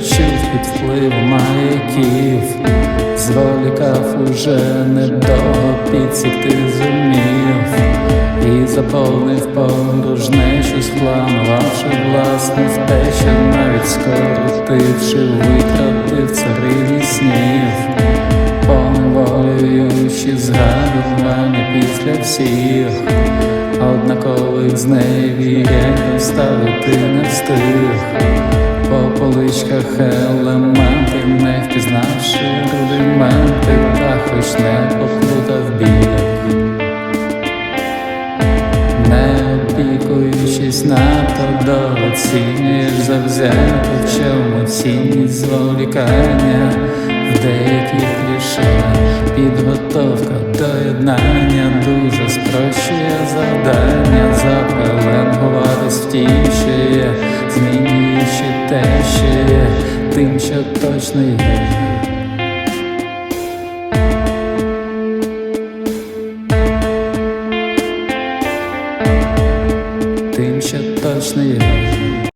чув під впливом маяків, зволікав уже недовго підсікти зумів. І заповнив порожнечу, спланувавши власну втечу, навіть скоротивши, витратив царині снів, поневолюючи згадування після всіх, однакових з нею вірять ставити не встиг. По поличках елементи, не впізнавши рудименти, та хоч не поплутав біг. Не опікуючись надто дооцінюєш завзято, в чому цінність зволікання в деяких лише підготовка до єднання дуже спрощує завдання, запеленгуватись втішує, змінюючи тещує тим, що точно є. Тим, що точно є.